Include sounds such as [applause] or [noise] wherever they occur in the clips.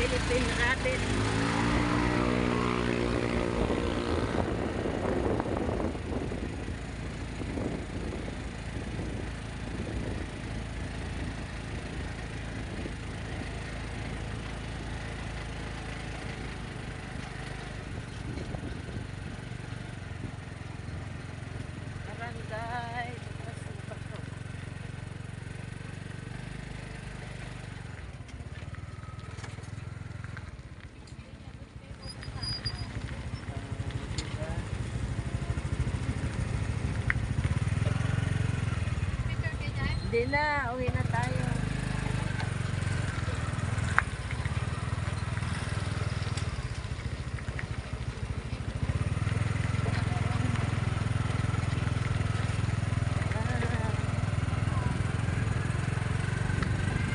Philippine Rabbit. Barangay. Bukas na ba to? Hindi na, uwi na tayo.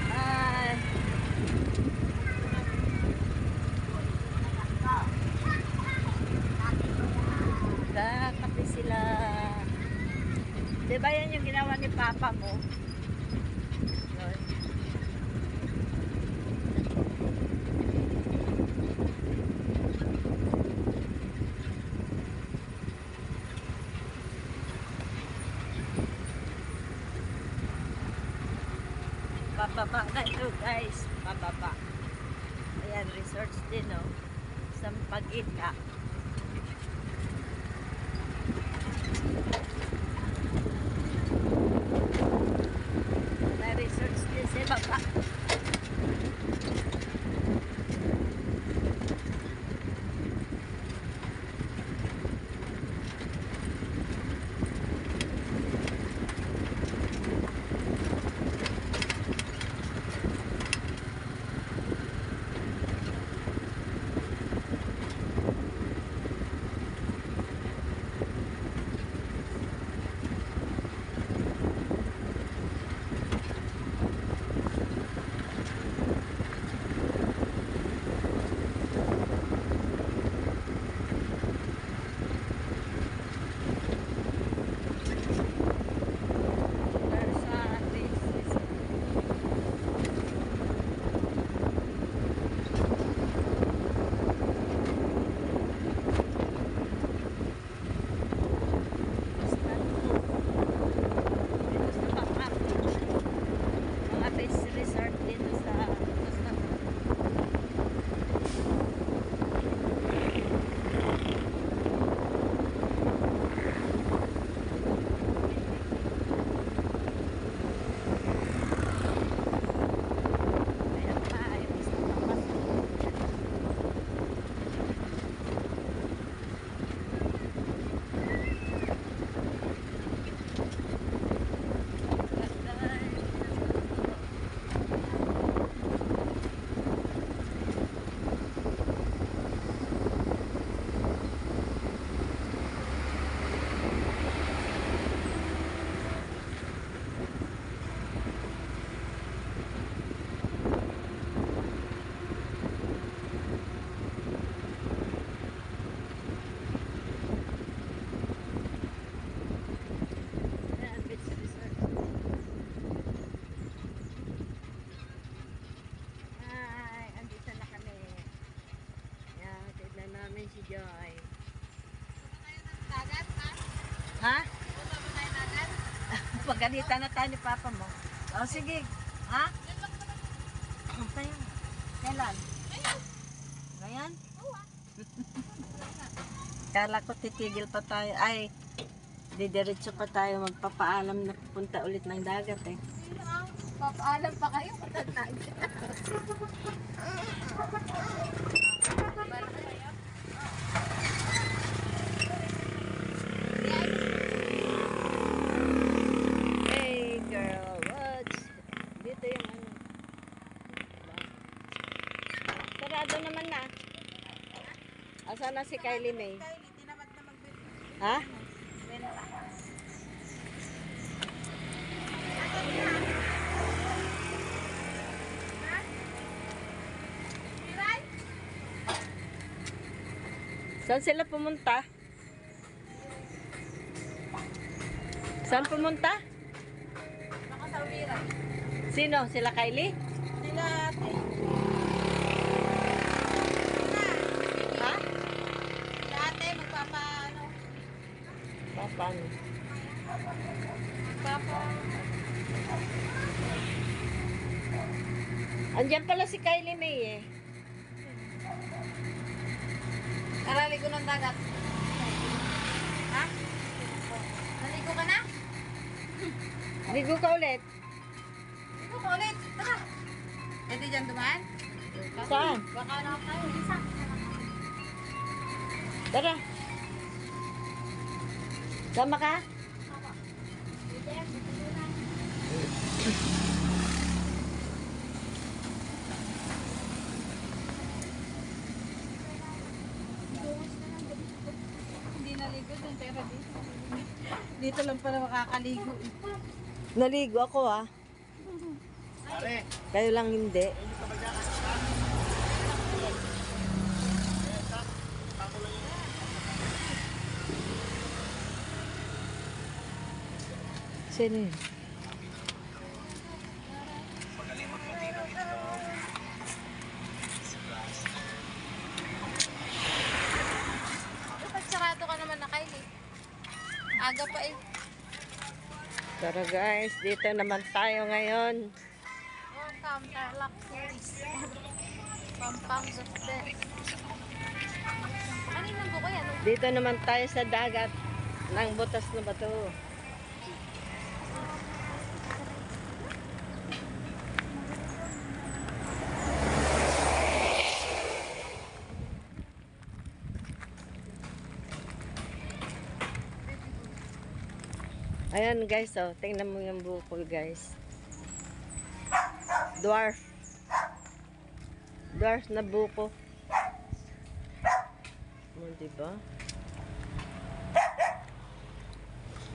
Ah. Ay. Kakape sila. Di ba yan yung ginawa ni Papa mo? Yun. Pababa ito guys. Pababa. Ayan, resorts din oh. Sampaguita. Namin si Joy. Ha? [laughs] Pagalitan na tayo ni Papa mo. O, sige. Ha? Tayo. Kailan? Ngayon? Kala ko titigil pa tayo. Ay, didiretso pa tayo magpapaalam na pupunta ulit ng dagat eh. Papaalam pa kayo, matandaan. [laughs] Hey girl, what's... Dito yung ano. Sarado naman na. Asa na si Kylie May? Ha? Saan sila pumunta? Saan pumunta? Sino? Sila Kylie? Andiyan pala si Kylie May eh. Naraligo ng dagat. Ha? Naligo ka na? Ligo ka ulit. Ligo ka ulit. Taka. Pwede dyan dumaan? Saan? Baka na ako tayo. Isa. Tara. Sama ka? Dito. Dito lang pala makakaligo. Naligo ako ah. [laughs] Kayo lang hindi. Sino yun? Dapat sarado ka naman na Kylie. Aga pa eh. Tara guys, dito naman tayo ngayon. Welcome, Tarlac Series. Pampanga Best. Kaninang buko yan? oh. Dito naman tayo sa dagat ng butas na bato. Ayan guys, oh, tingnan mo yung buko guys. Dwarf. Dwarf na buko. Mo, di ba?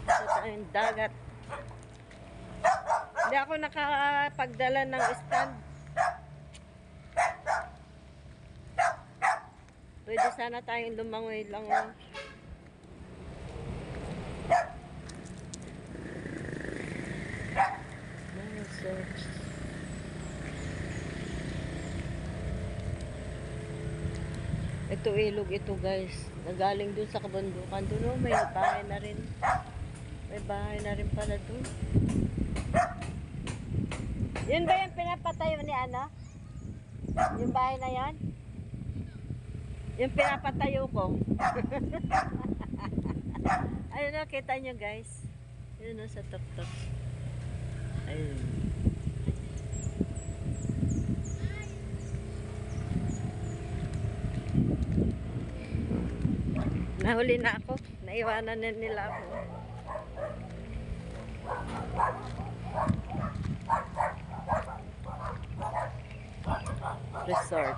Ito dagat. Hindi ako nakapagdala ng stand. Pwede sana tayong lumangoy lang. Search. Ito ilog ito guys. Nagaling dun sa kabundukan. Dun oh, may bahay na rin. May bahay na rin pala dun. Yun ba yung pinapatayo ni ano? Yung bahay na yan? Yung pinapatayo ko. [laughs] Ayun o, kita nyo guys. Yun o, sa tuktok. Ayun. Nahuli na ako. Naiwanan na nila ako. Resort.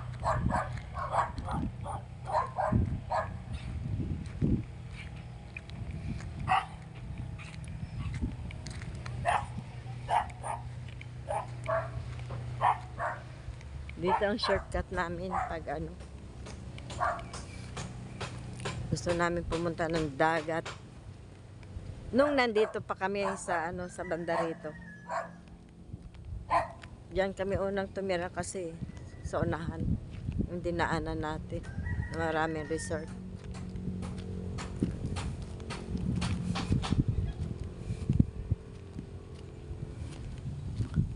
Dito ang shortcut namin pag ano. Gusto namin pumunta ng dagat. Nung nandito pa kami sa ano sa banda rito. Diyan kami unang tumira kasi sa unahan. Yung dinaanan natin. Maraming resort.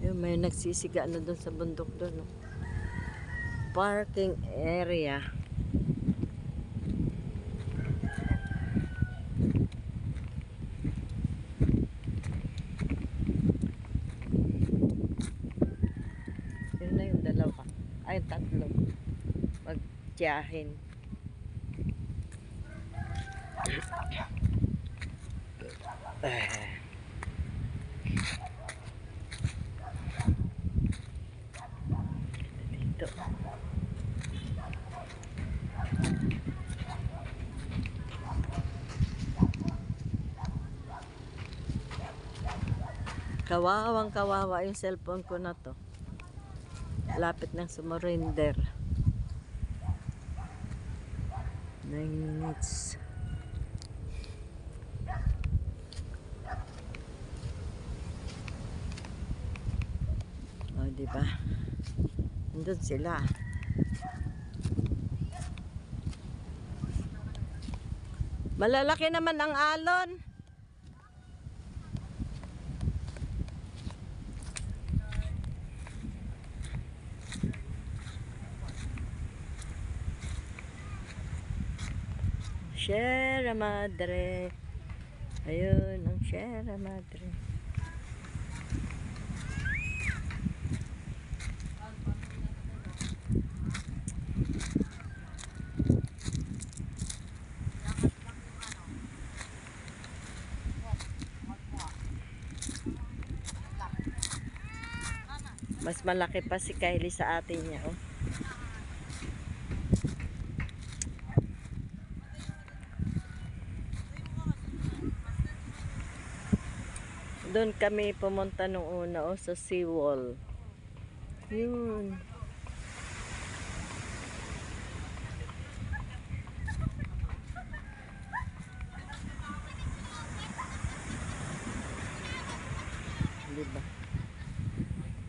Yung may nagsisiga na doon sa bundok doon. No? Parking area. Yun na yung dalawa. Ay, tatlo. Magtiyahin. Eh. Dito. Kawawang kawawa yung cellphone ko na to. Lapit ng sumurrender. 9 minutes. O, di ba? Nandun sila. Malalaki naman ang alon. Sierra Madre. Ayun, ang Sierra Madre. Mas malaki pa si Kylie sa atin niya, oh. Doon kami pumunta nung una, oh, sa seawall. Yun. Diba?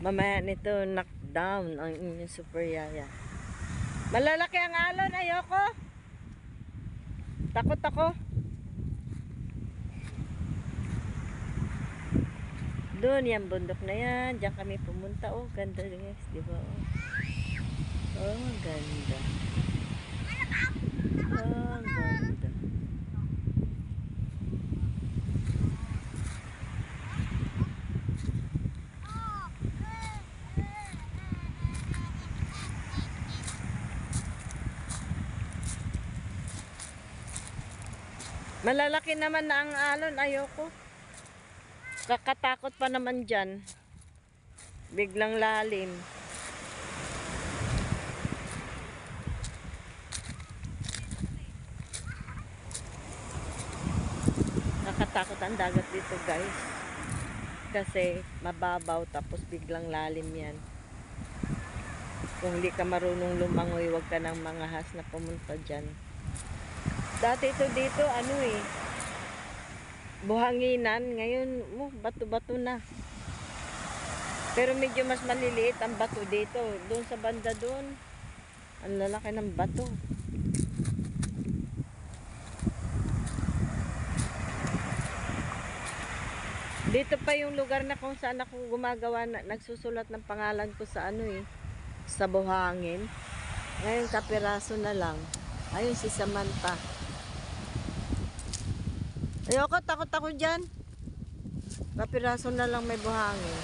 Mamaya nito, knockdown ang inyong super yaya. Malalaki ang alon, ayoko. Takot ako. Doon, yan bundok na yan. Diyan kami pumunta. Oh, ganda guys, di ba? Oh, oh ganda. Oh, ganda. Malalaki naman na ang alon. Ayoko. Kakatakot pa naman dyan. Biglang lalim. Nakatakot ang dagat dito guys. Kasi mababaw tapos biglang lalim yan. Kung hindi ka marunong lumangoy, wag ka nang mangahas na pumunta dyan. Dati ito dito, ano eh, buhanginan. Ngayon, oh, bato-bato na. Pero medyo mas maliliit ang bato dito. Doon sa banda doon, ang lalaki ng bato. Dito pa yung lugar na kung saan ako gumagawa, na, nagsusulat ng pangalan ko sa ano eh, sa buhangin. Ngayon kapiraso na lang. Ayun si Samantha. Ayoko, takot ako dyan. Kapiraso na lang may buhangin.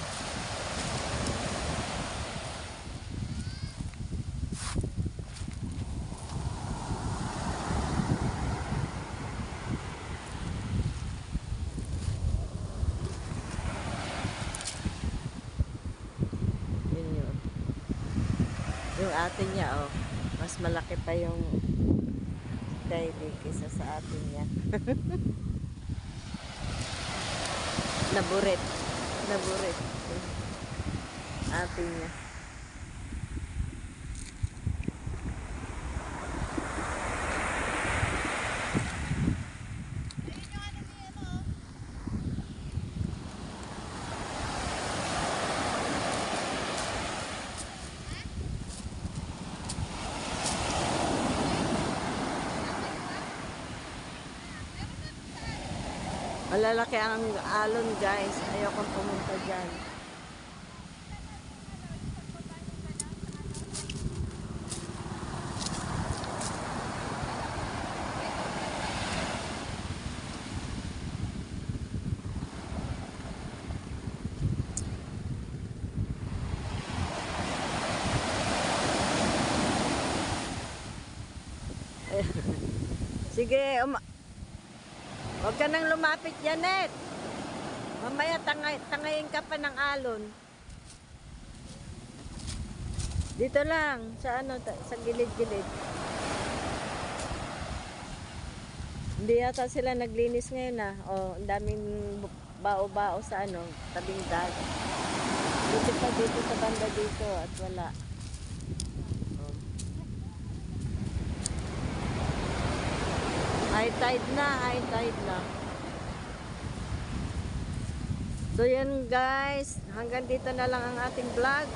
Yun yun. Atin niya, oh. Mas malaki pa yung daily kaysa sa atin niya. [laughs] Naburit. Naburit. Atin niya. Malalaki ang alon guys. Ayokong pumunta dyan. [laughs] Sige, uma- Huwag ka nang lumapit, Janet. Mamaya tangay, tangayin ka pa ng alon. Dito lang, sa ano, sa gilid-gilid. Hindi yata sila naglinis ngayon ah. O, ang daming bao-bao sa ano, tabing dagat. Dito pa dito sa banda dito at wala. Oh. High tide na, high tide na. So yan guys, hanggang dito na lang ang ating vlog.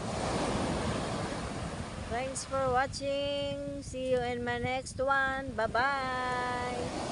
Thanks for watching. See you in my next one. Bye-bye.